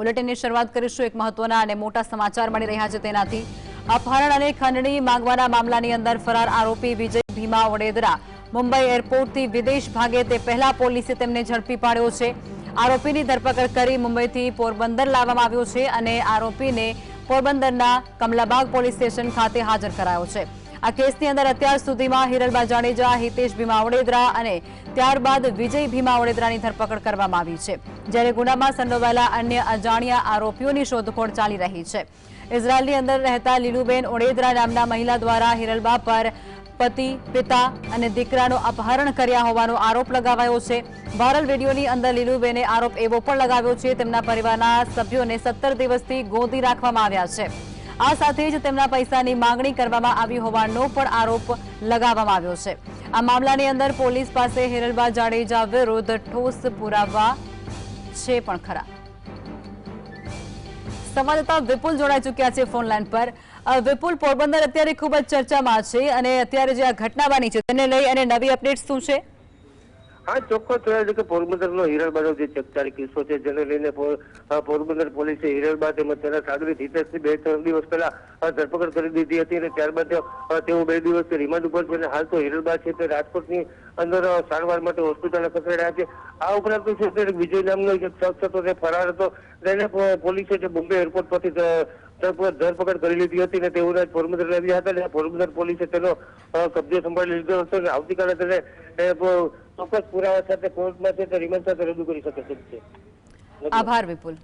બુલેટિનની શરૂઆત કરીશું એક મહત્વના અને મોટા સમાચાર મળી રહ્યા છે તેનાથી. અપહરણ અને ખંડણી માંગવાના મામલાની અંદર ફરાર આરોપી વિજય ભીમા વડેદરા મુંબઈ એરપોર્ટથી વિદેશ ભાગે તે પહેલા પોલીસે તેમને ઝડપી પાડ્યો છે. આરોપીની ધરપકડ કરી મુંબઈથી પોરબંદર લાવવામાં આવ્યો છે અને આરોપીને પોરબંદરના કમલાબાગ પોલીસ સ્ટેશન ખાતે હાજર કરાયો છે. આ કેસની અંદર અત્યાર સુધીમાં હિરલબા જાડેજા, હિતેશ ભીમા વડેદરા અને ત્યારબાદ વિજય ભીમા ઓડેદરાની ધરપકડ કરવામાં આવી છે. જ્યારે ગુનામાં સંડોવાયેલા અન્ય અજાણ્યા આરોપીઓની શોધખોળ ચાલી રહી છે. ઇઝરાયલની અંદર રહેતા લીલુબેન ઓડેદરા નામના મહિલા દ્વારા હિરલબા પર પતિ, પિતા અને દીકરાનું અપહરણ કર્યા હોવાનો આરોપ લગાવાયો છે. વાયરલ વિડીયોની અંદર લીલુબેને આરોપ એવો પણ લગાવ્યો છે, તેમના પરિવારના સભ્યોને સત્તર દિવસથી ગોંધી રાખવામાં આવ્યા છે. આ સાથે જ તેમના પૈસાની માંગણી કરવામાં આવી હોવાનો પણ આરોપ લગાવવામાં આવ્યો છે. આ મામલાની અંદર પોલીસ પાસે હિરલબા જાડેજા વિરુદ્ધ ઠોસ પુરાવા છે પણ ખરા. સંવાદદાતા વિપુલ જોડાઈ ચૂક્યા છે ફોન લાઈન પર. વિપુલ, પોરબંદર અત્યારે ખૂબ જ ચર્ચામાં છે અને અત્યારે જે આ ઘટના બની છે તેને લઈ અને નવી અપડેટ શું છે? હા ચોક્કસ થયા છે કે પોરબંદરનો હિરલબાનો જે ચકચારી કિસ્સો છે, જેને લઈને પોરબંદર પોલીસે હિરલબા તેમજ તેના સાગરી હિતેશથી બે ત્રણ દિવસ પહેલા ધરપકડ કરી દીધી હતી અને ત્યારબાદ તેઓ બે દિવસ રિમાન્ડ ઉપર છે અને હાલ તો હિરલબા છે તે રાજકોટની અંદર સારવાર માટે હોસ્પિટલ ખસેડાયા છે. આ ઉપરાંત છે વિજય નામનો એક શખ્સ હતો, તે ફરાર હતો. તેને પોલીસે જે બોમ્બે એરપોર્ટ પરથી ધરપકડ કરી લીધી હતી અને તેઓને પોરબંદર લાવ્યા હતા અને પોરબંદર પોલીસે તેનો કબજો સંભાળી લીધો હતો અને આવતીકાલે તેને ચોક્કસ પુરાવા સાથે કોર્ટમાં છે તો રિમાન્ડ સાથે રજૂ કરી શકે છે. આભાર વિપુલ.